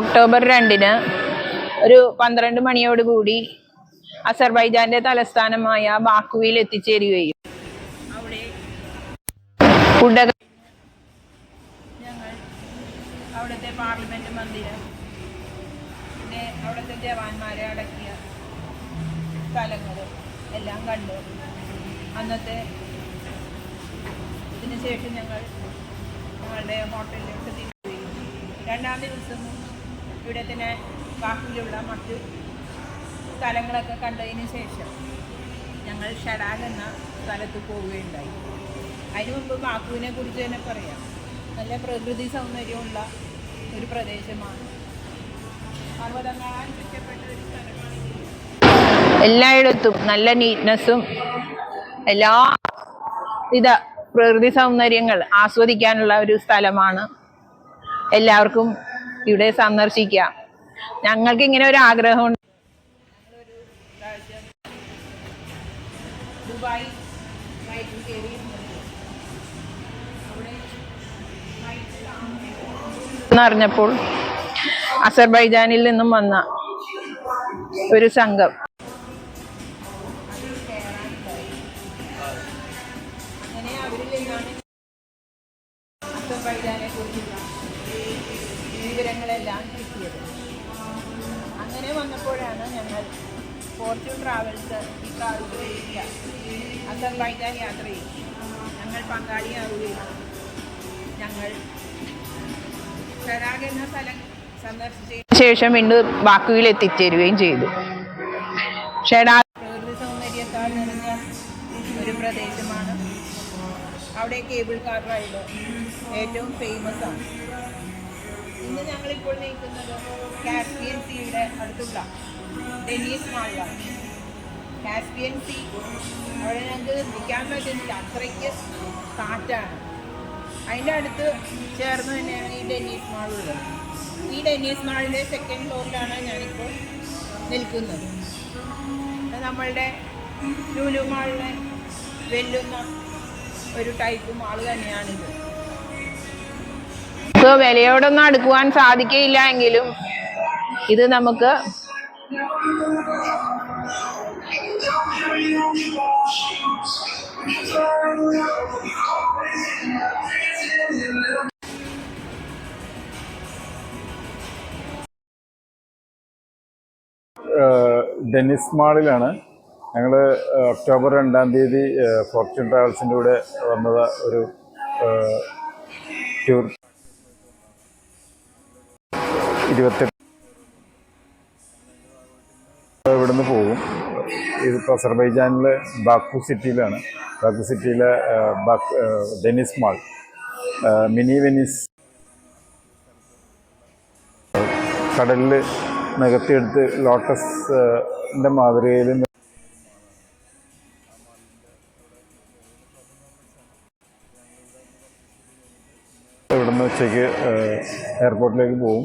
October രണ്ടിന് ഒരു പന്ത്രണ്ട് മണിയോട് കൂടി അസർബൈജാന്റെ തലസ്ഥാനമായ ബാക്കുവിൽ എത്തിച്ചേരുകയും. അവിടെ ഞങ്ങൾ അവിടുത്തെ പാർലമെന്റ് മന്ദിരം പിന്നെ അവിടുത്തെ ജവാന്മാരെ അടക്കിയ സ്ഥലങ്ങൾ എല്ലാം കണ്ടു. അന്നത്തെ ഇതിനുശേഷം ഞങ്ങൾ ഞങ്ങളുടെ ഹോട്ടലിലേക്ക് തിരിക്കുകയും രണ്ടാം ദിവസം ഇവിടെ തന്നെ ബാക്കിയുള്ള മറ്റ് സ്ഥലങ്ങളൊക്കെ കണ്ടതിന് ശേഷം ഞങ്ങൾ ഷഡാഗ് എന്ന സ്ഥലത്ത് പോവുകയുണ്ടായി. അതിനു മുമ്പ് ബാക്കുവിനെ കുറിച്ച് തന്നെ പറയാം. നല്ല പ്രകൃതി സൗന്ദര്യമുള്ള ഒരു പ്രദേശമാണ്. എല്ലായിടത്തും നല്ല നീറ്റ്നസ്സും എല്ലാ വിധ പ്രകൃതി സൗന്ദര്യങ്ങൾ ആസ്വദിക്കാനുള്ള ഒരു സ്ഥലമാണ് എല്ലാവർക്കും ഇവിടെ സന്ദർശിക്കാം. ഞങ്ങൾക്ക് ഇങ്ങനെ ഒരു ആഗ്രഹമുണ്ട്. ദുബായ് ഫ്ലൈറ്റിൽ എന്നറിഞ്ഞപ്പോൾ അസർബൈജാനിൽ നിന്നും വന്ന ഒരു സംഘം. ശേഷം വീണ്ടും ബാക്കുവിൽ എത്തിച്ചേരുകയും ചെയ്തു. നിറഞ്ഞ ഒരു പ്രദേശമാണ്. അവിടെ കേബിൾ കാർ റൈഡ് ഏറ്റവും ഫേമസ് ആണ്. ഇന്ന് ഞങ്ങളിപ്പോൾ നിൽക്കുന്നത് കാസ്പിയൻ സീയുടെ അടുത്തുള്ള ഡെനീസ് മാളിലാണ് കാസ്പിയൻ സീ അവിടെ ഞങ്ങൾക്ക് നിൽക്കാൻ പറ്റുന്നില്ല. അത്രയ്ക്ക് കാറ്റാണ്. അതിന്റെ അടുത്ത് ചേർന്ന് തന്നെയാണ് ഈ ഡെന്നീസ് മാൾ ഉള്ളത്. ഈ ഡെന്നീസ് മാളിന്റെ സെക്കൻഡ് ഫ്ലോറിലാണ് ഞാനിപ്പോൾ നിൽക്കുന്നത്. നമ്മളുടെ ലൂലു മാളിനെ വെല്ലുന്ന ഒരു ടൈപ്പ് മാൾ തന്നെയാണിത്. നമുക്ക് വിലയോടൊന്നും അടുക്കുവാൻ സാധിക്കയില്ല എങ്കിലും ഇത് നമുക്ക് ഡെന്നിസ് മാളിലാണ് ഞങ്ങൾ ഒക്ടോബർ രണ്ടാം തീയതി ഫോർച്യൂൺ ട്രാവൽസിന്റെ കൂടെ വന്നത് ഒരു ടൂർ. ഇരുപത്തെട്ട് ഇവിടുന്ന് പോകും. ഇതിപ്പോൾ അസർബൈജാനിലെ ബാക്കു സിറ്റിയിലാണ്. ബാക്കു സിറ്റിയിലെ back Deniz mall. Mini Venice കടലിൽ നികത്തിയെടുത്ത് ലോട്ടസിന്റെ മാതൃകയിൽ ഇവിടുന്ന് ഉച്ചയ്ക്ക് എയർപോർട്ടിലേക്ക് പോകും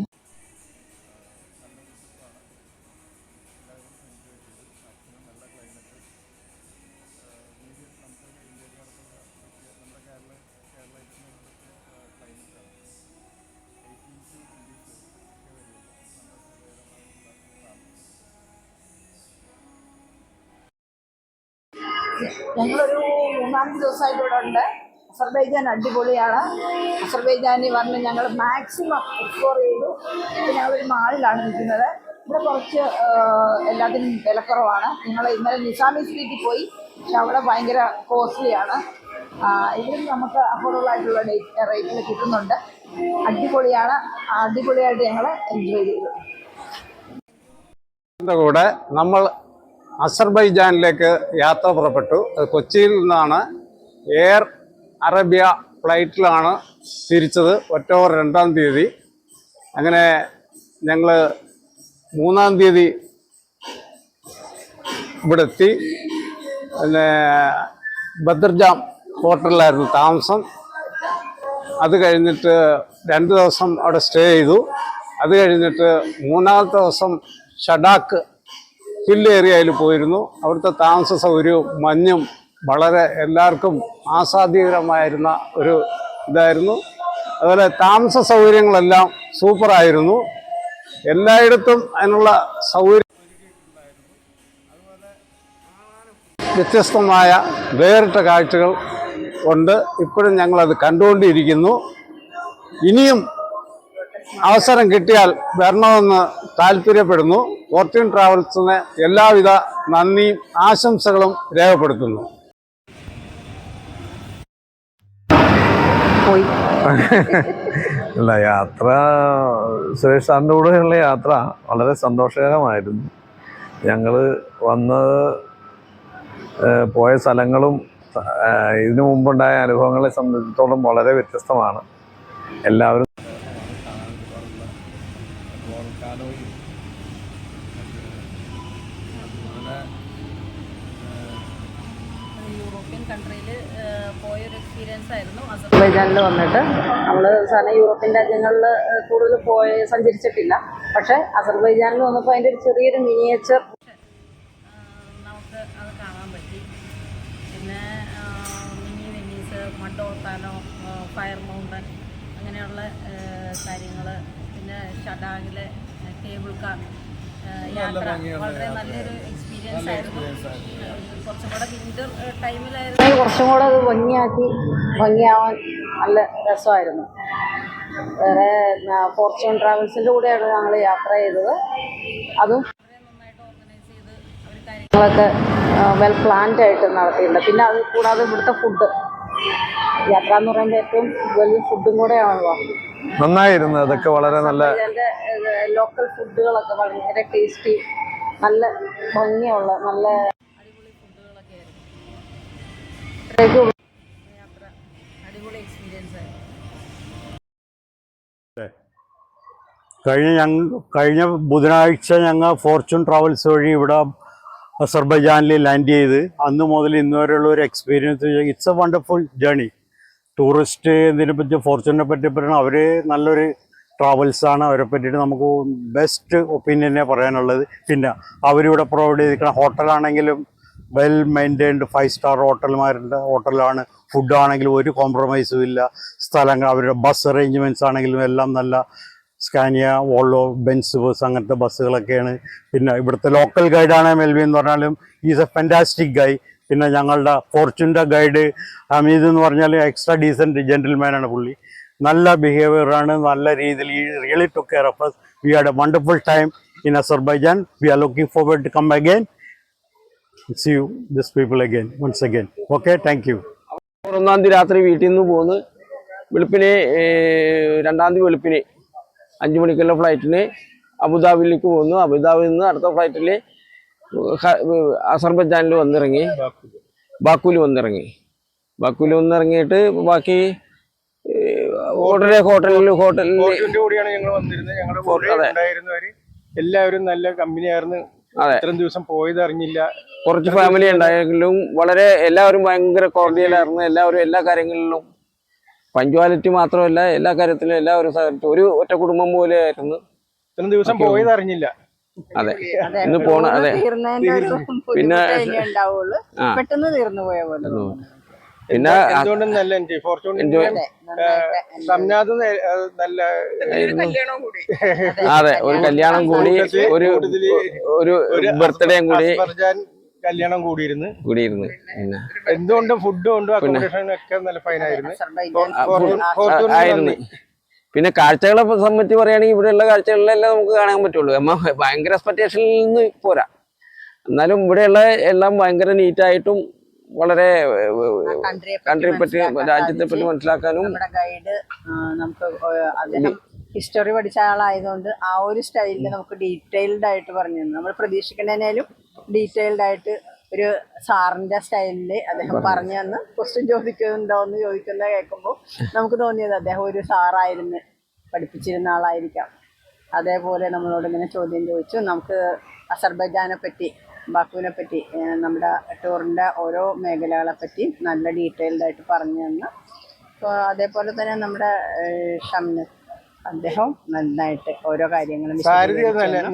അസർബൈജാൻ അടിപൊളിയാണ്. അസർബൈജാനിൽ വന്ന് ഞങ്ങൾ മാക്സിമം എക്സ്പ്ലോർ ചെയ്തു. ഇപ്പം ഒരു മാളിലാണ് നിൽക്കുന്നത്. ഇവിടെ കുറച്ച് എല്ലാത്തിനും വിലക്കുറവാണ്. ഞങ്ങൾ ഇന്നലെ നിസാമി സ്ട്രീറ്റിൽ പോയി. പക്ഷെ അവിടെ ഭയങ്കര കോസ്റ്റ്ലിയാണ് ഇതിലും നമുക്ക് അഫോർഡബിൾ ആയിട്ടുള്ള റേറ്റിൽ കിട്ടുന്നുണ്ട്. അടിപൊളിയാണ്. അടിപൊളിയായിട്ട് ഞങ്ങൾ എൻജോയ് ചെയ്തു. കൂടെ നമ്മൾ അസർബൈജാനിലേക്ക് യാത്ര പുറപ്പെട്ടു. കൊച്ചിയിൽ നിന്നാണ് എയർ അറേബ്യ ഫ്ലൈറ്റിലാണ് തിരിച്ചത് ഒക്ടോബർ രണ്ടാം തീയതി. അങ്ങനെ ഞങ്ങൾ മൂന്നാം തീയതി ഇവിടെ എത്തി പിന്നെ ബദർജാം ഹോട്ടലിലായിരുന്നു താമസം. അത് കഴിഞ്ഞിട്ട് രണ്ട് ദിവസം അവിടെ സ്റ്റേ ചെയ്തു. അത് കഴിഞ്ഞിട്ട് മൂന്നാമത്തെ ദിവസം ഷഡാക്ക് ഹിൽ ഏരിയയിൽ പോയിരുന്നു. അവിടുത്തെ താമസ സൗകര്യവും മഞ്ഞും വളരെ എല്ലാവർക്കും ആസ്വാദ്യകരമായിരുന്ന ഒരു ഇതായിരുന്നു. അതുപോലെ താമസ സൗകര്യങ്ങളെല്ലാം സൂപ്പറായിരുന്നു. എല്ലായിടത്തും അതിനുള്ള സൗകര്യം വ്യത്യസ്തമായ വേറിട്ട കാഴ്ചകൾ ഉണ്ട്. ഇപ്പോഴും ഞങ്ങളത് കണ്ടുകൊണ്ടിരിക്കുന്നു. ഇനിയും അവസരം കിട്ടിയാൽ വരണമെന്ന് താല്പര്യപ്പെടുന്നു. ഫോർച്യൂൺ ട്രാവൽസിന് എല്ലാവിധ നന്ദിയും ആശംസകളും രേഖപ്പെടുത്തുന്നു. അല്ല യാത്ര സുരേഷ് സാറിന്റെ കൂടെയുള്ള യാത്ര വളരെ സന്തോഷകരമായിരുന്നു. ഞങ്ങൾ വന്നത് പോയ സ്ഥലങ്ങളും ഇതിനു മുമ്പുണ്ടായ അനുഭവങ്ങളെ സംബന്ധിച്ചിടത്തോളം വളരെ വ്യത്യസ്തമാണ്. എല്ലാവരും വന്നിട്ട് നമ്മൾ സാധാരണ യൂറോപ്യൻ രാജ്യങ്ങളിൽ കൂടുതൽ പോയി സഞ്ചരിച്ചിട്ടില്ല. പക്ഷേ അസർബൈജാനിൽ വന്നപ്പോൾ അതിന്റെ ഒരു ചെറിയൊരു മിനിയേച്ചർ നമുക്ക് അത് കാണാൻ പറ്റി. പിന്നെ mini Venice mud volcano fire mountain അങ്ങനെയുള്ള കാര്യങ്ങൾ പിന്നെ ഷഡാങ്ങിലെ കേബിൾ കാർ യാത്ര വളരെ നല്ലൊരു എക്സ്പീരിയൻസ് ആയിരുന്നു. കുറച്ചും കൂടെ ടൈമിലായിരുന്നു കുറച്ചും കൂടെ അത് ഭംഗിയാക്കി ഭംഗിയാവാൻ നല്ല രസമായിരുന്നു. വേറെ ഫോർച്യൂൺ ട്രാവൽസിന്റെ കൂടെയാണ് ഞങ്ങൾ യാത്ര ചെയ്തത്. അതും കാര്യങ്ങളൊക്കെ വെൽ പ്ലാൻഡ് ആയിട്ട് നടത്തിയിട്ടുണ്ട്. പിന്നെ അത് കൂടാതെ ഇവിടുത്തെ ഫുഡ് യാത്ര എന്ന് പറയുമ്പോൾ ഏറ്റവും വലിയ ഫുഡും കൂടെയാണല്ലോ. നന്നായിരുന്നു. അതൊക്കെ വളരെ നല്ല ലോക്കൽ ഫുഡുകളൊക്കെ വളരെ ടേസ്റ്റി നല്ല ഭംഗിയുള്ള നല്ല കഴിഞ്ഞ ഞങ്ങൾ കഴിഞ്ഞ ബുധനാഴ്ച ഞങ്ങൾ ഫോർച്യൂൺ ട്രാവൽസ് വഴി ഇവിടെ അസർബൈജാനിൽ ലാൻഡ് ചെയ്ത് അന്ന് മുതൽ ഇന്ന് വരെയുള്ള ഒരു experience it's a wonderful journey tourist ഇതിനെ പറ്റി ഫോർച്യൂണിനെ പറ്റി പറയണം അവർ നല്ലൊരു ട്രാവൽസാണ് അവരെ പറ്റിയിട്ട് നമുക്ക് ബെസ്റ്റ് ഒപ്പീനിയനെ പറയാനുള്ളത്. പിന്നെ അവരിവിടെ പ്രൊവൈഡ് ചെയ്തിരിക്കുന്ന ഹോട്ടലാണെങ്കിലും വെൽ മെയിന്റൈൻഡ് ഫൈവ് സ്റ്റാർ ഹോട്ടൽമാരുടെ ഹോട്ടലാണ് ഫുഡാണെങ്കിലും ഒരു കോംപ്രമൈസും ഇല്ല. സ്ഥലങ്ങൾ അവരുടെ ബസ് അറേഞ്ച്മെന്റ്സ് ആണെങ്കിലും എല്ലാം നല്ല സ്കാനിയ വോളോ ബെൻസ് ബസ് അങ്ങനത്തെ ബസ്സുകളൊക്കെയാണ്. പിന്നെ ഇവിടുത്തെ ലോക്കൽ ഗൈഡാണ് മെൽവി എന്ന് പറഞ്ഞാലും ഈസ് എ ഫെന്റാസ്റ്റിക് ഗൈ പിന്നെ ഞങ്ങളുടെ ഫോർച്യൂണിന്റെ ഗൈഡ് ഹമീദ് എന്ന് പറഞ്ഞാൽ എക്സ്ട്രാ ഡീസന്റ് ജെന്റിൽമാനാണ് പുള്ളി. നല്ല ബിഹേവിയറാണ് നല്ല രീതിയിൽ really to care of us we had a wonderful time in Azerbaijan we are looking forward to come again see you this people again once again okay thank you ഒന്നാം തീയതി രാത്രി വീട്ടിൽ നിന്ന് പോന്ന്. വെളുപ്പിന് രണ്ടാം തീയതി വെളുപ്പിന് അഞ്ച് മണിക്കുള്ള ഫ്ലൈറ്റിന് അബുദാബിയിലേക്ക് പോന്നു. അബുദാബിയിൽ നിന്ന് അടുത്ത ഫ്ലൈറ്റിൽ അസർബൈജാനിൽ വന്നിറങ്ങി. ബാക്കുവിൽ വന്നിറങ്ങി. ബാക്കുവിൽ വന്നിറങ്ങിയിട്ട് ബാക്കി ഹോട്ടലിൽ ഹോട്ടലിൽ ഹോട്ടലിൽ കൂടിയാണ് കൂടെയാണ് ഞങ്ങൾ വന്നിരുന്നത്. ഞങ്ങളുടെ കൂടെ ഉണ്ടായിരുന്നവര് എല്ലാവരും നല്ല കമ്പനിയായിരുന്നു. ആയിരുന്നു ഇത്രയും ദിവസം പോയത് അറിഞ്ഞില്ല. കുറച്ച് ഫാമിലി ഉണ്ടായെങ്കിലും വളരെ എല്ലാവരും ഭയങ്കര കോർഡിയലായിരുന്നു എല്ലാവരും എല്ലാ കാര്യങ്ങളിലും പഞ്ച്വാലിറ്റി മാത്രമല്ല എല്ലാ കാര്യത്തിലും എല്ലാവരും സഹകരിച്ചു. ഒരു ഒറ്റ കുടുംബം പോലെ ആയിരുന്നു. ഇത്രയും ദിവസം പോയത് അറിഞ്ഞില്ല. അതെ. ഇന്ന് പോണ അതെ. പിന്നെ പെട്ടെന്ന് തീർന്നു പോയ പോലെ പിന്നെ എന്തുകൊണ്ടും നല്ല എൻജോയ്. ഫോർച്യൂൺ. സംനാഥ് നല്ല അതെ ഒരു കല്യാണം കൂടി ഒരു ഒരു ബർത്ത്ഡേയും കൂടി കല്യാണം കൂടിയിരുന്നു. കൂടിയിരുന്നു. പിന്നെ എന്തുകൊണ്ടും ഫുഡും കൊണ്ടും അക്കോമഡേഷനും ഒക്കെ നല്ല ഫൈനായിരുന്നു ആയിരുന്നു. പിന്നെ കാഴ്ചകളെ സംബന്ധിച്ച് പറയുകയാണെങ്കിൽ ഇവിടെയുള്ള കാഴ്ചകളിലെല്ലാം നമുക്ക് കാണാൻ പറ്റുള്ളൂ. അമ്മ ഭയങ്കര എക്സ്പെക്ടേഷനിൽ നിന്ന് പോരാ. എന്നാലും ഇവിടെയുള്ള എല്ലാം ഭയങ്കര നീറ്റായിട്ടും വളരെ കൺട്രിയെ പറ്റി രാജ്യത്തെ പറ്റി മനസ്സിലാക്കാനും നമ്മുടെ ഗൈഡ് നമുക്ക് അദ്ദേഹം ഹിസ്റ്ററി പഠിച്ച ആളായതുകൊണ്ട് ആ ഒരു സ്റ്റൈലിൽ നമുക്ക് ഡീറ്റെയിൽഡ് ആയിട്ട് പറഞ്ഞു തന്നു. നമ്മൾ പ്രതീക്ഷിക്കുന്നതിനേലും ഡീറ്റെയിൽഡ് ആയിട്ട് ഒരു സാറിന്റെ സ്റ്റൈലിൽ അദ്ദേഹം പറഞ്ഞു തന്ന്. ക്വസ്റ്റ്യൻ ചോദിക്കുന്നുണ്ടോ എന്ന് ചോദിക്കുന്ന കേൾക്കുമ്പോൾ നമുക്ക് തോന്നിയത് അദ്ദേഹം ഒരു സാറായിരുന്നു പഠിപ്പിച്ചിരുന്ന ആളായിരിക്കാം. അതേപോലെ നമ്മളോട് ഇങ്ങനെ ചോദ്യം ചോദിച്ചു. നമുക്ക് അസർബൈജാനെ പറ്റി ബാക്കുവിനെ പറ്റി നമ്മുടെ ടൂറിന്റെ ഓരോ മേഖലകളെ പറ്റി നല്ല ഡീറ്റെയിൽഡായിട്ട് പറഞ്ഞു തന്ന്. അപ്പോൾ അതേപോലെ തന്നെ നമ്മുടെ ഷംന അദ്ദേഹം നന്നായിട്ട് ഓരോ കാര്യങ്ങളും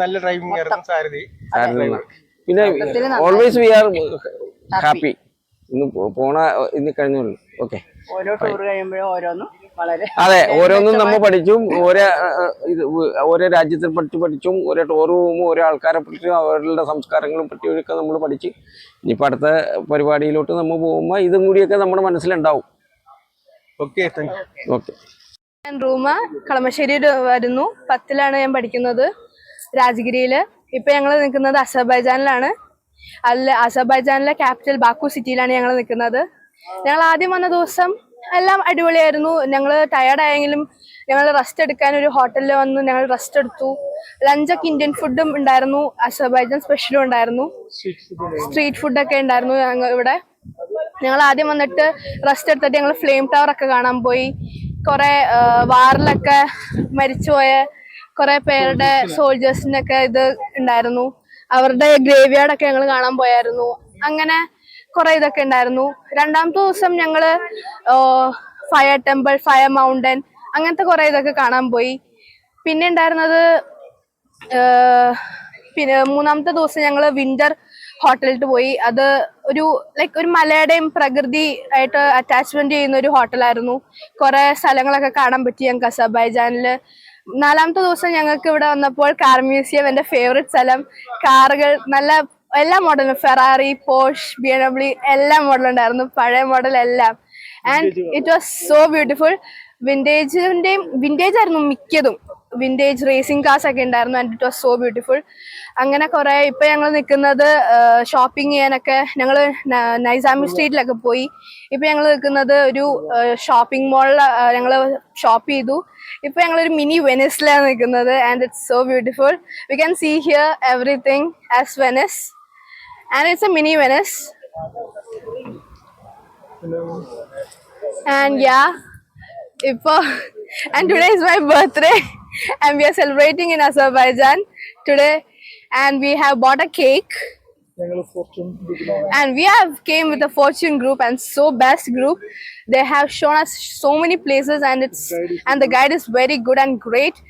നല്ല ഡ്രൈവിംഗ് ആയിരുന്നു സാരഥി. പിന്നെ. Always we are happy. ഇന്ന് പോണ ഇന്ന് കഴിഞ്ഞുള്ളൂ. ഓക്കെ ഓരോ ടൂർ കഴിയുമ്പോഴും ഓരോന്നും അതെ ഓരോന്നും നമ്മൾ പഠിച്ചും ഓരോ ഇത് ഓരോ രാജ്യത്തെ പറ്റി പഠിച്ചും ഓരോ ടൂർ പോകുമ്പോൾ ഓരോ ആൾക്കാരെ പറ്റിയും അവരുടെ സംസ്കാരങ്ങളും പറ്റിയൊക്കെ നമ്മൾ പഠിച്ച്. ഇനിയിപ്പോൾ അടുത്ത പരിപാടിയിലോട്ട് നമ്മൾ പോകുമ്പോൾ ഇതും കൂടിയൊക്കെ നമ്മുടെ മനസ്സിലുണ്ടാവും. ഓക്കെ താങ്ക് യു ഓക്കെ ഞാൻ റൂമ കളമശ്ശേരി വരുന്നു. പത്തിലാണ് ഞാൻ പഠിക്കുന്നത് രാജഗിരിയിൽ ഇപ്പം ഞങ്ങൾ നിൽക്കുന്നത് അസർബൈജാനിലാണ്. അല്ല അസർബൈജാനിലെ ക്യാപിറ്റൽ ബാക്കു സിറ്റിയിലാണ് ഞങ്ങൾ നിൽക്കുന്നത്. ഞങ്ങൾ ആദ്യം വന്ന ദിവസം എല്ലാം അടിപൊളിയായിരുന്നു. ഞങ്ങൾ ടയർഡായെങ്കിലും ഞങ്ങൾ റെസ്റ്റ് എടുക്കാൻ ഒരു ഹോട്ടലിൽ വന്ന് ഞങ്ങൾ റെസ്റ്റ് എടുത്തു. ലഞ്ചൊക്കെ ഇന്ത്യൻ ഫുഡും ഉണ്ടായിരുന്നു. അസർബൈജാൻ സ്പെഷ്യലും ഉണ്ടായിരുന്നു. സ്ട്രീറ്റ് ഫുഡൊക്കെ ഉണ്ടായിരുന്നു ഞങ്ങൾ ഇവിടെ. ഞങ്ങൾ ആദ്യം വന്നിട്ട് റെസ്റ്റ് എടുത്തിട്ട് ഞങ്ങൾ ഫ്ലെയിം ടവർ ഒക്കെ കാണാൻ പോയി. കുറെ വാറിലൊക്കെ മരിച്ചുപോയ കുറെ പേരുടെ സോൾജേഴ്സിന്റെ ഒക്കെ ഇത് ഉണ്ടായിരുന്നു. അവരുടെ ഗ്രേവ് ഒക്കെ ഞങ്ങൾ കാണാൻ പോയായിരുന്നു. അങ്ങനെ കുറെ ഇതൊക്കെ ഉണ്ടായിരുന്നു രണ്ടാമത്തെ ദിവസം ഞങ്ങൾ ഫയർ ടെമ്പിൾ ഫയർ മൗണ്ടൻ അങ്ങനത്തെ കുറെ ഇതൊക്കെ കാണാൻ പോയി. പിന്നെ ഉണ്ടായിരുന്നത് പിന്നെ മൂന്നാമത്തെ ദിവസം ഞങ്ങൾ വിന്റർ ഹോട്ടലിൽ പോയി. അത് ഒരു ലൈക്ക് ഒരു മലയുടെയും പ്രകൃതി ആയിട്ട് അറ്റാച്ച്മെന്റ് ചെയ്യുന്ന ഒരു ഹോട്ടലായിരുന്നു കുറെ സ്ഥലങ്ങളൊക്കെ കാണാൻ പറ്റി ഞങ്ങൾക്ക് അസർബൈജാനിൽ. നാലാമത്തെ ദിവസം ഞങ്ങൾക്ക് ഇവിടെ വന്നപ്പോൾ കാർ മ്യൂസിയം എന്റെ ഫേവറേറ്റ് സ്ഥലം. കാറുകൾ നല്ല എല്ലാ മോഡലും Ferrari Porsche B M W എല്ലാ മോഡലും ഉണ്ടായിരുന്നു പഴയ മോഡൽ എല്ലാം. And it was so beautiful വിന്റേജിന്റെയും vintage ആയിരുന്നു മിക്കതും. വിന്റേജ് റേസിംഗ് കാർസ് ഒക്കെ ഉണ്ടായിരുന്നു and it was so beautiful അങ്ങനെ കുറേ ഇപ്പം ഞങ്ങൾ നിൽക്കുന്നത് ഷോപ്പിംഗ് ചെയ്യാനൊക്കെ ഞങ്ങൾ നൈസാമി സ്ട്രീറ്റിലൊക്കെ പോയി. ഇപ്പം ഞങ്ങൾ നിൽക്കുന്നത് ഒരു ഷോപ്പിംഗ് മോളിൽ ഞങ്ങൾ ഷോപ്പ് ചെയ്തു. ഇപ്പം ഞങ്ങളൊരു മിനി വെനസിലാണ് നിൽക്കുന്നത് and it's so beautiful we can see here everything as Venice and it's a mini Venice. And yeah, and today is my birthday, and we are celebrating in Azerbaijan today, and we have bought a cake. And we have came with a fortune group and so best group. They have shown us so many places, and it's and the guide is very good and great.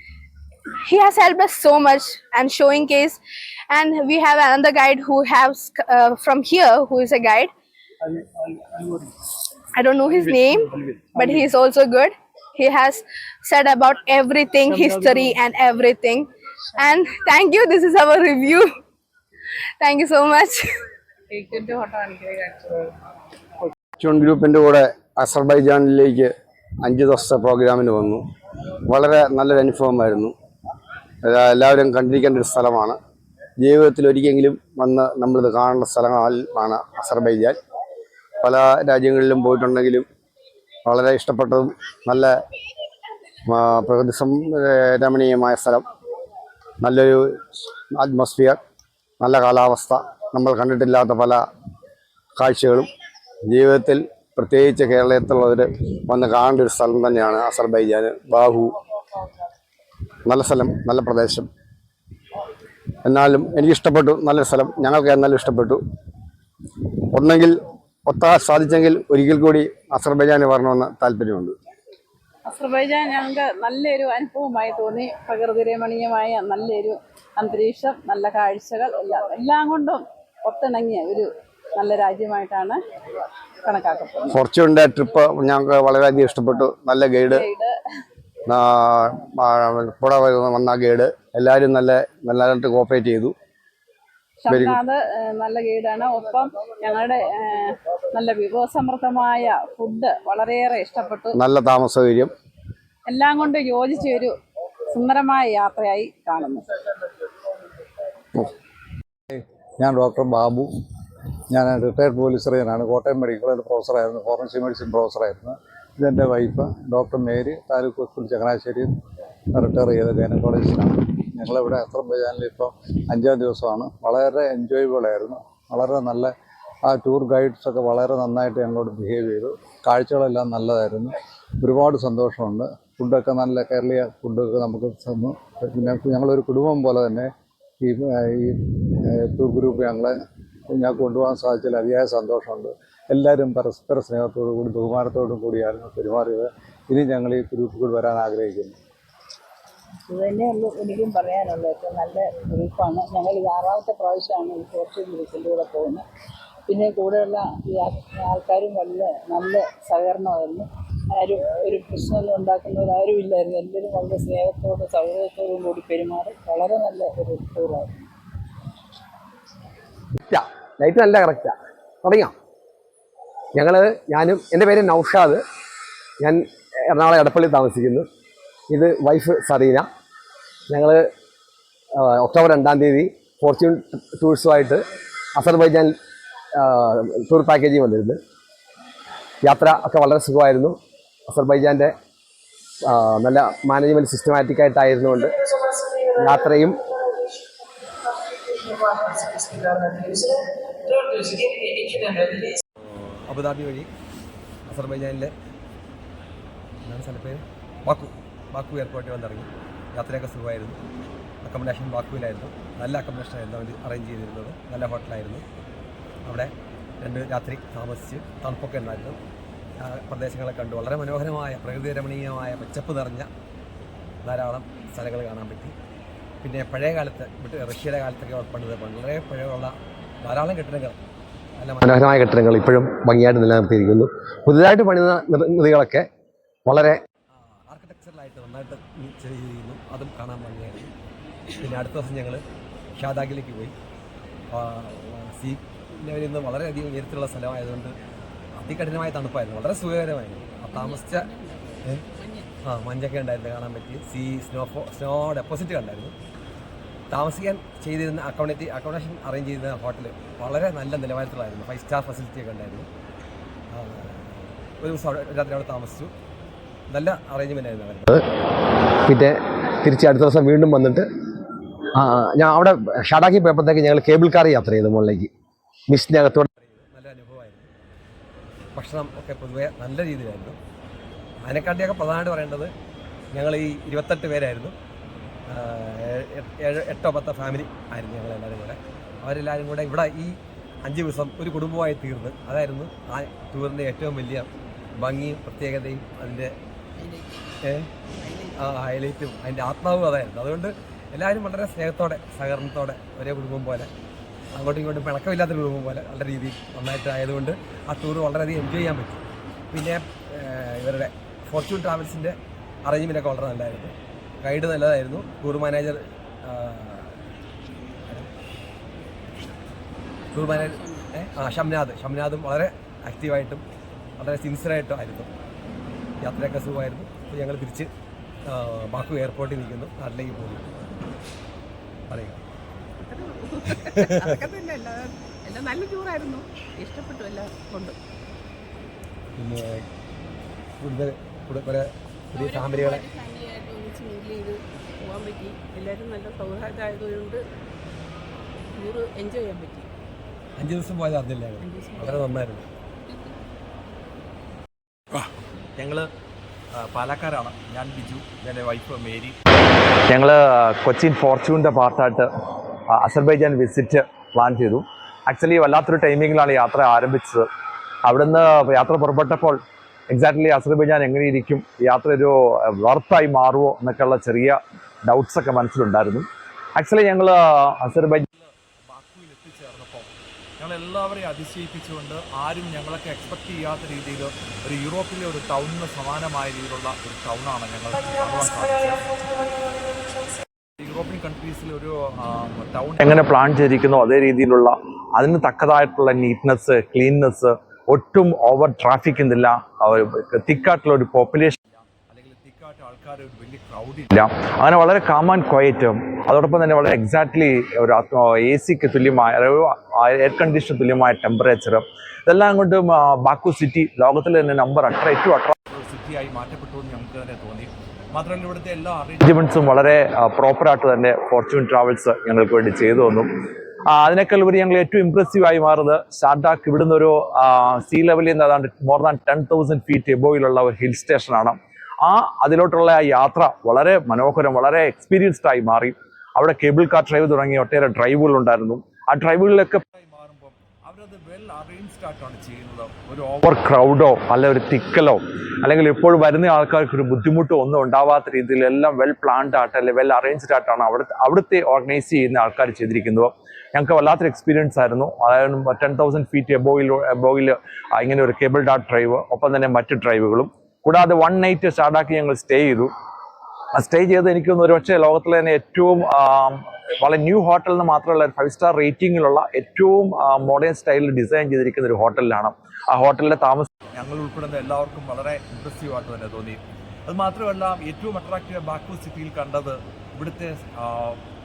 He has helped us so much and showing case and we have another guide who has uh, from here who is a guide I don't know his name, but he is also good. He has said about everything, history and everything. And thank you. This is our review. Thank you so much. ഗ്രൂപ്പിന്റെ കൂടെ അസർബൈജാനിലേക്ക് അഞ്ച് ദിവസത്തെ പ്രോഗ്രാമിന് വന്നു വളരെ നല്ലൊരു അനുഭവമായിരുന്നു എല്ലാവരും കണ്ടിരിക്കേണ്ട ഒരു സ്ഥലമാണ്. ജീവിതത്തിൽ ഒരിക്കലെങ്കിലും വന്ന് നമ്മളിത് കാണേണ്ട സ്ഥലമാണ് അസർബൈജാൻ. പല രാജ്യങ്ങളിലും പോയിട്ടുണ്ടെങ്കിലും വളരെ ഇഷ്ടപ്പെട്ടതും നല്ല പ്രകൃതി രമണീയമായ സ്ഥലം. നല്ലൊരു അറ്റ്മോസ്ഫിയർ നല്ല കാലാവസ്ഥ. നമ്മൾ കണ്ടിട്ടില്ലാത്ത പല കാഴ്ചകളും. ജീവിതത്തിൽ പ്രത്യേകിച്ച് കേരളത്തിലുള്ളവർ വന്ന് കാണേണ്ട ഒരു സ്ഥലം തന്നെയാണ് അസർബൈജാൻ. ബാഹു. നല്ല സ്ഥലം നല്ല പ്രദേശം. എന്നാലും എനിക്കിഷ്ടപ്പെട്ടു നല്ല സ്ഥലം. ഞങ്ങൾക്ക് എന്നാലും ഇഷ്ടപ്പെട്ടു. ഒന്നെങ്കിൽ ഒത്താൻ സാധിച്ചെങ്കിൽ ഒരിക്കൽ കൂടി അസർബൈജാന് വരണമെന്ന് താല്പര്യമുണ്ട്. അസർബൈജാൻ ഞങ്ങൾക്ക് നല്ലൊരു അനുഭവമായി തോന്നി. പ്രകൃതി രമണീയമായ നല്ലൊരു അന്തരീക്ഷം നല്ല കാഴ്ചകൾ എല്ലാം എല്ലാം കൊണ്ടും ഒത്തിണങ്ങിയ ഒരു നല്ല രാജ്യമായിട്ടാണ് കണക്കാക്കപ്പെടുന്നത്. ഫോർച്യൂണിന്റെ ട്രിപ്പ് ഞങ്ങൾക്ക് വളരെയധികം ഇഷ്ടപ്പെട്ടു. നല്ല ഗൈഡ്. ഗൈഡ്. കൂടെ വന്ന ഗൈഡ് എല്ലാരും നല്ല നല്ലതായിട്ട് കോപ്പറേറ്റ് ചെയ്തു. നല്ല ഗൈഡാണ്. ഒപ്പം ഞങ്ങളുടെ നല്ല വിഭവസമൃദ്ധമായ ഫുഡ് വളരെയേറെ ഇഷ്ടപ്പെട്ടു. നല്ല താമസ സൗകര്യം എല്ലാം കൊണ്ട് യോജിച്ച ഒരു സുന്ദരമായ യാത്രയായി കാണുന്നു. ഞാൻ ഡോക്ടർ ബാബു. ഞാൻ റിട്ടയർഡ് പോലീസ് സർജനാണ്. കോട്ടയം മെഡിക്കൽ കോളേജ് പ്രൊഫസറായിരുന്നു ഫോറൻസിക് മെഡിസിൻ പ്രൊഫസറായിരുന്നു ഇതെന്റെ wife doctor Mary taluk hospital ചങ്ങനാശ്ശേരിയിൽ റിട്ടയർ ചെയ്ത ഗൈനക്കോളജിസ്റ്റാണ് ഞങ്ങളിവിടെ അസർബൈജാനിൽ ഇപ്പോൾ അഞ്ചാം ദിവസമാണ്. വളരെ എൻജോയബിൾ ആയിരുന്നു. വളരെ നല്ല ആ ടൂർ ഗൈഡ്സ് ഒക്കെ വളരെ നന്നായിട്ട് ഞങ്ങളോട് ബിഹേവ് ചെയ്തു. കാഴ്ചകളെല്ലാം നല്ലതായിരുന്നു. ഒരുപാട് സന്തോഷമുണ്ട്. ഫുഡൊക്കെ നല്ല കേരളീയ ഫുഡൊക്കെ നമുക്ക് തന്നു. പിന്നെ ഞങ്ങളൊരു കുടുംബം പോലെ തന്നെ ഈ ഈ ടൂർ ഗ്രൂപ്പ് ഞങ്ങളെ ഞങ്ങൾക്ക് കൊണ്ടുപോകാൻ സാധിച്ചതിൽ അതിയായ സന്തോഷമുണ്ട്. എല്ലാവരും പരസ്പര സ്നേഹത്തോടു കൂടി ബഹുമാനത്തോടും കൂടിയായിരുന്നു പെരുമാറിയത്. ഇനി ഞങ്ങൾ ഈ ഗ്രൂപ്പിൽ വരാൻ ആഗ്രഹിക്കുന്നു. ഇത് തന്നെയുള്ളൂ എനിക്കും പറയാനുള്ളത്. നല്ല ഗ്രൂപ്പാണ്. ഞങ്ങൾ ഈ ആറാമത്തെ പ്രാവശ്യമാണ് ഈ ഫോർച്യൂൺ ഗ്രൂപ്പിന്റെ കൂടെ പോകുന്നത്. പിന്നെ കൂടെയുള്ള ഈ ആൾക്കാരും വളരെ നല്ല സഹകരണമായിരുന്നു. ആരും ഒരു പ്രശ്നമൊന്നും ഉണ്ടാക്കുന്നവരാരും ഇല്ലായിരുന്നു. എല്ലാവരും വളരെ സ്നേഹത്തോടും സൗഹൃദത്തോടും കൂടി പെരുമാറി വളരെ നല്ല ഒരു ടൂറായിരുന്നു. ലൈറ്റ് നല്ല കറക്റ്റാ തുടങ്ങിയോ? ഞങ്ങൾ ഞാനും എന്റെ പേര് നൗഷാദ്. ഞാൻ എറണാകുളം എടപ്പള്ളി താമസിക്കുന്നു. ഇത് വൈഫ് സറീന. ഞങ്ങൾ ഒക്ടോബർ രണ്ടാം തീയതി ഫോർച്യൂൺ ടൂഴ്സുമായിട്ട് അസർബൈജാൻ ടൂർ പാക്കേജിൽ വന്നിരുന്നു. യാത്ര ഒക്കെ വളരെ സുഖമായിരുന്നു. അസർബൈജാന്റെ നല്ല മാനേജ്മെന്റ് സിസ്റ്റമാറ്റിക് ആയിട്ടായിരുന്നുകൊണ്ട് യാത്രയും അബുദാബി വഴി അസർബൈജാനിലെ എന്താണ് സ്ഥലപ്പേര് ബാക്കു ബാക്കു എയർപോർട്ടിൽ വന്നിറങ്ങി. യാത്രയൊക്കെ സുഖമായിരുന്നു അക്കോമഡേഷൻ ബാക്കുവിലായിരുന്നു. നല്ല അക്കോമഡേഷൻ ആയിരുന്നു അവർ അറേഞ്ച് ചെയ്തിരുന്നത്. നല്ല ഹോട്ടലായിരുന്നു അവിടെ രണ്ട് രാത്രി താമസിച്ച് തണുപ്പൊക്കെ ഉണ്ടായിരുന്നു. പ്രദേശങ്ങളെ കണ്ടു വളരെ മനോഹരമായ പ്രകൃതി രമണീയമായ പച്ചപ്പ് നിറഞ്ഞ ധാരാളം സ്ഥലങ്ങൾ കാണാൻ പറ്റി. പിന്നെ പഴയ കാലത്ത് റഷ്യയുടെ കാലത്തൊക്കെ പണിത് വളരെ പഴയുള്ള ധാരാളം കെട്ടിടങ്ങൾ മനോഹരമായ കെട്ടിടങ്ങൾ ഇപ്പോഴും ഭംഗിയായിട്ട് നിലനിർത്തിയിരിക്കുന്നു. പുതുതായിട്ട് പണിത നിർമ്മിതികളൊക്കെ വളരെ ആർക്കിടെക്ചറിലായിട്ട് നന്നായിട്ട് അതും കാണാൻ പിന്നെ അടുത്ത ദിവസം ഞങ്ങൾ ഷാദാഗിലേക്ക് പോയി. സീ നിന്ന് വളരെയധികം ഉയരത്തിലുള്ള സ്ഥലമായതുകൊണ്ട് അതികഠിനമായ തണുപ്പായിരുന്നു. വളരെ സുഖകരമായിരുന്നു. താമസിച്ച? ആ മഞ്ഞൊക്കെ ഉണ്ടായിരുന്നു കാണാൻ പറ്റി സീ സ്നോ സ്നോ ഡെപ്പോസിറ്റ് കണ്ടായിരുന്നു. താമസിക്കാൻ ചെയ്തിരുന്ന അക്കോമഡേറ്റ് അക്കോമഡേഷൻ അറേഞ്ച് ചെയ്തിരുന്ന ഹോട്ടൽ വളരെ നല്ല നിലവാരത്തിലായിരുന്നു. ഫൈവ് സ്റ്റാർ ഫെസിലിറ്റി ഒക്കെ ഉണ്ടായിരുന്നു. ഒരു ദിവസം രാത്രി അവിടെ താമസിച്ചു. നല്ല അറേഞ്ച്മെന്റ് ആയിരുന്നു അവർ പിന്നെ തിരിച്ച് അടുത്ത ദിവസം വീണ്ടും വന്നിട്ട് ഞാൻ അവിടെ ഷാഡാക്കി പോയപ്പോഴത്തേക്ക് ഞങ്ങൾ കേബിൾ കാർ യാത്ര ചെയ്തു മുകളിലേക്ക്. മിസ്റ്റിനകത്തോടെ നല്ല അനുഭവമായിരുന്നു. ഭക്ഷണം ഒക്കെ പൊതുവേ നല്ല രീതിയിലായിരുന്നു. അതിനെക്കാട്ടിയൊക്കെ പ്രധാനമായിട്ട് പറയേണ്ടത് ഞങ്ങൾ ഈ ഇരുപത്തെട്ട് പേരായിരുന്നു. ഏഴ് എട്ടോ പത്തോ ഫാമിലി ആയിരുന്നു ഞങ്ങൾ എല്ലാവരും കൂടെ. അവരെല്ലാവരും കൂടെ ഇവിടെ ഈ അഞ്ച് ദിവസം ഒരു കുടുംബമായി തീർന്ന് അതായിരുന്നു ആ ടൂറിന്റെ ഏറ്റവും വലിയ ഭംഗിയും പ്രത്യേകതയും അതിന്റെ ആ ഹൈലൈറ്റും അതിന്റെ ആത്മാവും അതായിരുന്നു. അതുകൊണ്ട് എല്ലാവരും വളരെ സ്നേഹത്തോടെ സഹകരണത്തോടെ ഒരേ കുടുംബം പോലെ അങ്ങോട്ടും ഇങ്ങോട്ടും പിണക്കമില്ലാത്ത കുടുംബം പോലെ നല്ല രീതിയിൽ നന്നായിട്ട് ആയതുകൊണ്ട് ആ ടൂർ വളരെയധികം എൻജോയ് ചെയ്യാൻ പറ്റി. പിന്നെ ഇവരുടെ ഫോർച്യൂൺ ട്രാവൽസിന്റെ അറേഞ്ച്മെന്റ് ഒക്കെ വളരെ നല്ലതായിരുന്നു. ഗൈഡ് നല്ലതായിരുന്നു. ടൂർ മാനേജർ ടൂർ മാനേജർ ആ ഷംനാദ്. ഷംനാദും വളരെ ആക്റ്റീവായിട്ടും വളരെ സിൻസിയറായിട്ടും ആയിരുന്നു. യാത്രയൊക്കെ സുഖമായിരുന്നു. അപ്പോൾ ഞങ്ങൾ തിരിച്ച് ബാക്കു എയർപോർട്ടിൽ നിൽക്കുന്നു. നാട്ടിലേക്ക് പോകുന്നു. പറയുക. അതൊക്കെ തന്നെ എല്ലാം എല്ലാം നല്ല ടൂറായിരുന്നു ഇഷ്ടപ്പെട്ടു എല്ലാം കൊണ്ടും. പിന്നെ കൂടുതൽ കൂടുതൽ കുറേ പുതിയ ഫാമിലികളെ ഒന്നിച്ച് ചെയ്ത് പോകാൻ പറ്റി. എല്ലാവരും നല്ല സൗഹാർദ്ദമായതുകൊണ്ട് ടൂർ എൻജോയ് ചെയ്യാൻ പറ്റി. അഞ്ച് ദിവസം പോയത് അറിഞ്ഞില്ല. വളരെ നന്നായിരുന്നു. ഞങ്ങൾ പാലക്കാരാണ്. ഞാൻ ബിജു എന്റെ വൈഫ് മേരി. ഞങ്ങൾ കൊച്ചിൻ ഫോർച്യൂണിന്റെ പാർട്ടായിട്ട് അസർബൈജാൻ വിസിറ്റ് പ്ലാൻ ചെയ്തു. ആക്ച്വലി വല്ലാത്തൊരു ടൈമിങ്ങിലാണ് യാത്ര ആരംഭിച്ചത്. അവിടുന്ന് യാത്ര പുറപ്പെട്ടപ്പോൾ എക്സാക്ട്ലി അസർബൈജാൻ എങ്ങനെയിരിക്കും? യാത്ര ഒരു വർത്തായി മാറുമോ എന്നൊക്കെയുള്ള ചെറിയ ഡൗട്ട്സ് ഒക്കെ മനസ്സിലുണ്ടായിരുന്നു. ആക്ച്വലി ഞങ്ങൾ അസർബൈജാൻ ബാക്കുവിൽ എത്തിച്ചേർന്നപ്പോൾ ഞങ്ങൾ എല്ലാവരെയും അതിശയിപ്പിച്ചുകൊണ്ട് ആരും ഞങ്ങളൊക്കെ എക്സ്പെക്ട് ചെയ്യാത്ത രീതിയിൽ ഒരു യൂറോപ്പിലെ ഒരു ടൗണിന് സമാനമായ രീതിയിലുള്ള ഒരു ടൗണാണ് ഞങ്ങൾ കാണുവാൻ സാധിച്ചത്. യൂറോപ്യൻ കൺട്രീസിൽ ഒരു ടൗൺ എങ്ങനെ പ്ലാൻ ചെയ്തിരിക്കുന്നു അതേ രീതിയിലുള്ള അതിന് തക്കതായിട്ടുള്ള നീറ്റ്നെസ് ക്ലീൻനെസ് ഒട്ടും ഓവർ ട്രാഫിക് എന്നില്ല തിക്കായിട്ടുള്ള ഒരു പോപ്പുലേഷൻ ഇല്ല. അങ്ങനെ വളരെ കാമൻ ക്വയറ്റും അതോടൊപ്പം തന്നെ വളരെ എക്സാക്ട്ലി ഒരു എ സിക്ക് തുല്യമായ എയർ കണ്ടീഷൻ തുല്യമായ ടെമ്പറേച്ചറും ഇതെല്ലാം കൊണ്ടും ബാക്കു സിറ്റി ലോകത്തിൽ തന്നെ നമ്പർ അട്ര ഏറ്റവും അട്ര സിറ്റിയായി മാറ്റപ്പെട്ടു എന്ന് ഞങ്ങൾക്ക് തന്നെ തോന്നി. മാത്രമല്ല ഇവിടുത്തെ എല്ലാ അറേഞ്ച്മെന്റ്സും വളരെ പ്രോപ്പറായിട്ട് തന്നെ ഫോർച്യൂൺ ട്രാവൽസ് ഞങ്ങൾക്ക് വേണ്ടി ചെയ്തു തന്നു. അതിനേക്കാൾ ഉപരി ഞങ്ങൾ ഏറ്റവും ഇമ്പ്രസീവ് ആയി മാറുന്നത് ഷാർഡാക്ക് ഇവിടുന്ന് ഒരു സീ ലെവലിൽ നിന്ന് അതാണ്ട് more than ten thousand feet എബോയിലുള്ള ഒരു ഹിൽ സ്റ്റേഷനാണ് ആ അതിലോട്ടുള്ള ആ യാത്ര വളരെ മനോഹരം വളരെ എക്സ്പീരിയൻസ്ഡ് ആയി മാറി. അവിടെ കേബിൾ കാർ ഡ്രൈവ് തുടങ്ങിയ ഒട്ടേറെ ഡ്രൈവുകൾ ഉണ്ടായിരുന്നു. ആ ഡ്രൈവുകളിലൊക്കെ അവരത് വെൽ അറേഞ്ച്ഡ് ആയിട്ടാണ് ചെയ്യുന്നത്. ഒരു ഓവർ ക്രൗഡോ അല്ലെ ഒരു തിക്കലോ അല്ലെങ്കിൽ ഇപ്പോൾ വരുന്ന ആൾക്കാർക്ക് ഒരു ബുദ്ധിമുട്ടോ ഒന്നും ഉണ്ടാവാത്ത രീതിയിൽ എല്ലാം വെൽ പ്ലാൻഡ് ആയിട്ട് അല്ലെങ്കിൽ വെൽ അറേഞ്ച്ഡ് ആയിട്ടാണ് അവിടുത്തെ അവിടുത്തെ ഓർഗനൈസ് ചെയ്യുന്ന ആൾക്കാർ ചെയ്തിരിക്കുന്നത്. ഞങ്ങൾക്ക് വല്ലാത്തൊരു എക്സ്പീരിയൻസ് ആയിരുന്നു. അതായത് ടെൻ തൗസൻഡ് ഫീറ്റ് എബോയിൽ എബോയിൽ ഇങ്ങനെ ഒരു കേബിൾ ഡാട്ട് ഡ്രൈവ് ഒപ്പം തന്നെ മറ്റ് ഡ്രൈവുകളും കൂടാതെ വൺ നൈറ്റ് സ്റ്റാർട്ടാക്കി ഞങ്ങൾ സ്റ്റേ ചെയ്തു. സ്റ്റേ ചെയ്ത് എനിക്കൊന്ന് ഒരുപക്ഷെ ലോകത്തിലെ തന്നെ ഏറ്റവും വളരെ ന്യൂ ഹോട്ടൽ എന്ന് മാത്രമല്ല ഫൈവ് സ്റ്റാർ റേറ്റിംഗിലുള്ള ഏറ്റവും മോഡേൺ സ്റ്റൈലിൽ ഡിസൈൻ ചെയ്തിരിക്കുന്ന ഒരു ഹോട്ടലിലാണ് ആ ഹോട്ടലിലെ താമസം ഞങ്ങൾ ഉൾപ്പെടുന്ന എല്ലാവർക്കും വളരെ ഇമ്പ്രസീവ് ആയിട്ട് തന്നെ തോന്നി. അത് മാത്രമല്ല ഏറ്റവും അട്രാക്റ്റീവ് ബാക്കു സിറ്റിയിൽ കണ്ടത് ഇവിടുത്തെ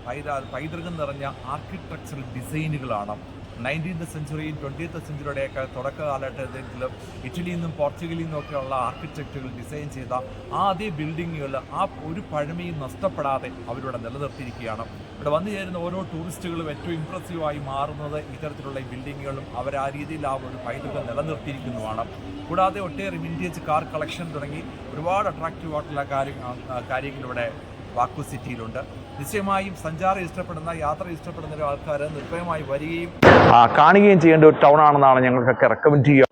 പൈത- പൈതൃകം നിറഞ്ഞ ആർക്കിടെക്ചറൽ ഡിസൈനുകളാണ് നയന്റീൻത് സെഞ്ചുറിയും ട്വന്റീത്ത് സെഞ്ചുറിയുടെയൊക്കെ തുടക്ക കാലഘട്ടത്തിലും ഇറ്റലിയിൽ നിന്നും പോർച്ചുഗലിൽ നിന്നൊക്കെയുള്ള ആർക്കിടെക്റ്റുകൾ ഡിസൈൻ ചെയ്ത ആ അതേ ബിൽഡിങ്ങുകൾ ആ ഒരു പഴമയും നഷ്ടപ്പെടാതെ അവരിവിടെ നിലനിർത്തിയിരിക്കുകയാണ്. ഇവിടെ വന്നു ചേരുന്ന ഓരോ ടൂറിസ്റ്റുകളും ഏറ്റവും ഇമ്പ്രസീവായി മാറുന്നത് ഇത്തരത്തിലുള്ള ബിൽഡിങ്ങുകളും അവർ ആ രീതിയിൽ ആ ഒരു പൈതൃകം നിലനിർത്തിയിരിക്കുന്നതുമാണ് കൂടാതെ ഒട്ടേറെ വിന്റേജ് കാർ കളക്ഷൻ തുടങ്ങി ഒരുപാട് അട്രാക്റ്റീവ് ആയിട്ടുള്ള കാര്യം കാര്യങ്ങളിവിടെ വാക്കു സിറ്റിയിലുണ്ട്. നിശ്ചയമായും സഞ്ചാരം ഇഷ്ടപ്പെടുന്ന യാത്ര ഇഷ്ടപ്പെടുന്ന ആൾക്കാർ നിർഭയമായി വരികയും കാണുകയും ചെയ്യേണ്ട ഒരു ടൗൺ ആണെന്നാണ് ഞങ്ങൾക്കൊക്കെ റെക്കമെൻഡ് ചെയ്യുക.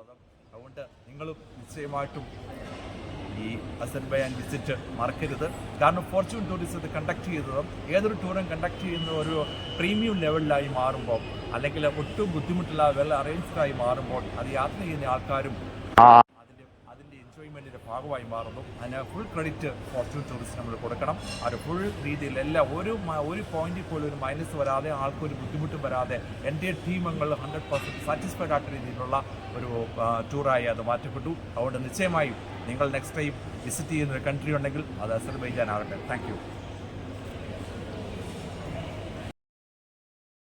അതുകൊണ്ട് നിങ്ങളും നിശ്ചയമായിട്ടും ഈ അസർബൈജാൻ വിസിറ്റ് മറക്കരുത്. കാരണം ഫോർച്യൂൺ ടൂറിസം ഇത് കണ്ടക്ട് ചെയ്തതും ഏതൊരു ടൂറും കണ്ടക്ട് ചെയ്യുന്ന ഒരു പ്രീമിയം ലെവലിലായി മാറുമ്പോൾ അല്ലെങ്കിൽ ഒട്ടും ബുദ്ധിമുട്ടില്ലാതെ വെൽ അറേഞ്ച്ഡായി മാറുമ്പോൾ അത് യാത്ര ചെയ്യുന്ന ആൾക്കാരും ഭാഗമായി മാറുന്നു. അതിന് ഫുൾ ക്രെഡിറ്റ് ഫോർച്യൂൺ ടൂറിസ്റ്റ് നമ്മൾ കൊടുക്കണം. അത് ഫുൾ രീതിയിൽ എല്ലാ ഒരു ഒരു പോയിന്റിൽ പോലും ഒരു മൈനസ് വരാതെ ആൾക്കൊരു ബുദ്ധിമുട്ടും വരാതെ എന്റെ ടീം അംഗങ്ങൾ ഹൺഡ്രഡ് പെർസെന്റ് സാറ്റിസ്ഫൈഡ് ആയിട്ട രീതിയിലുള്ള ഒരു ടൂറായി അത് മാറ്റപ്പെട്ടു. അതുകൊണ്ട് നിശ്ചയമായും നിങ്ങൾ നെക്സ്റ്റ് ടൈം വിസിറ്റ് ചെയ്യുന്ന ഒരു കൺട്രി ഉണ്ടെങ്കിൽ അത് അസർബൈജാൻ ആകട്ടെ. താങ്ക്